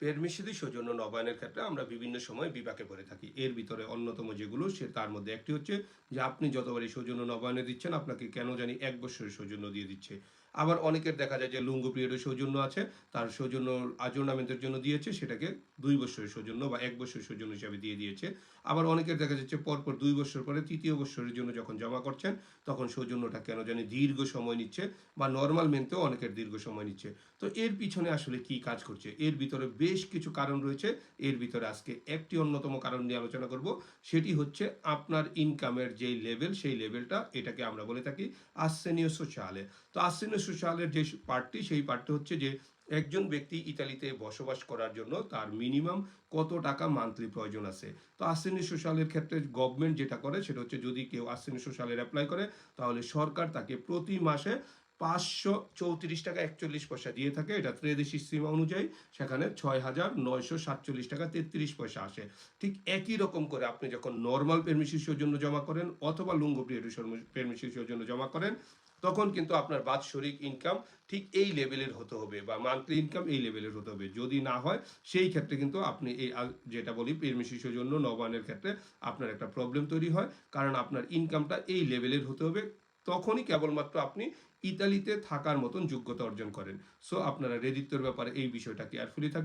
পেরমিশিদি সৌজন্য নবায়নের ক্ষেত্রে আমরা বিভিন্ন সময় বিপাকে পড়ে থাকি। এর ভিতরে অন্যতম যেগুলো, সে তার মধ্যে একটি হচ্ছে যে আপনি যতবারই সৌজন্য নবায়নে দিচ্ছেন, আপনাকে কেন জানি এক বছরের সৌজন্য দিয়ে দিচ্ছে। আবার অনেকের দেখা যায় যে লুঙ্গ পিরিয়ডের সৌজন্য আছে, তার সৌজন্য আজর্নামেন্টের জন্য দিয়েছে, সেটাকে দুই বছরের সৌজন্য বা এক বছরের সৌজন্য হিসাবে দিয়ে দিয়েছে। আবার অনেকের দেখা যাচ্ছে পরপর দুই বছর পরে তৃতীয় বছরের জন্য যখন জমা করছেন, তখন সৌজন্যটা কেন জানি দীর্ঘ সময় নিচ্ছে বা নর্মাল মেনতেও অনেকের দীর্ঘ সময় নিচ্ছে। তো এর পিছনে আসলে কি কাজ করছে? এর ভিতরে বেশ কিছু কারণ রয়েছে। এর ভিতরে আজকে একটি অন্যতম কারণ নিয়ে আলোচনা করব। সেটি হচ্ছে আপনার ইনকামের যেই লেভেল সেই লেভেলটা এটাকে আমরা বলে থাকি আসেনীয় সোশ্যালে তো আসেনীয় সোশ্যালের যে পার্টটি সেই পার্টটি হচ্ছে যে একজন ব্যক্তি ইতালিতে বসবাস করার জন্য তার মিনিমাম কত টাকা মান্থলি প্রয়োজন আছে। তো আসেনি সোশ্যালের ক্ষেত্রে গভর্নমেন্ট যেটা করে, সেটা হচ্ছে যদি কেউ আসেনি সোশ্যালের অ্যাপ্লাই করে, তাহলে সরকার তাকে প্রতি মাসে পাঁচশো চৌত্রিশ টাকা একচল্লিশ পয়সা দিয়ে থাকে। এটা ত্রেদেশি সীমা অনুযায়ী। সেখানে ছয় হাজার নয়শো সাতচল্লিশ টাকা তেত্রিশ পয়সা আসে। ঠিক একই রকম করে আপনি যখন নর্মাল পেরমিশিসের জন্য জমা করেন অথবা লুঙ্গ পেরমিশিসের জন্য জমা করেন, তখন কিন্তু আপনার বাৎসরিক ইনকাম ঠিক এই লেভেলের হতে হবে বা মান্থলি ইনকাম এই লেভেলের হতে হবে। যদি না হয়, সেই ক্ষেত্রে কিন্তু আপনি এই যেটা বলি পেরমিশিসের জন্য নবায়নের ক্ষেত্রে আপনার একটা প্রবলেম তৈরি হয়। কারণ আপনার ইনকামটা এই লেভেলের হতে হবে। তখনই কেবলমাত্র আপনি ইতালিতে থাকার মতন যোগ্যতা অর্জন করেন। সো আপনারা রেদিত্বর ব্যাপারে এই বিষয়টা কেয়ারফুলি থাকবেন।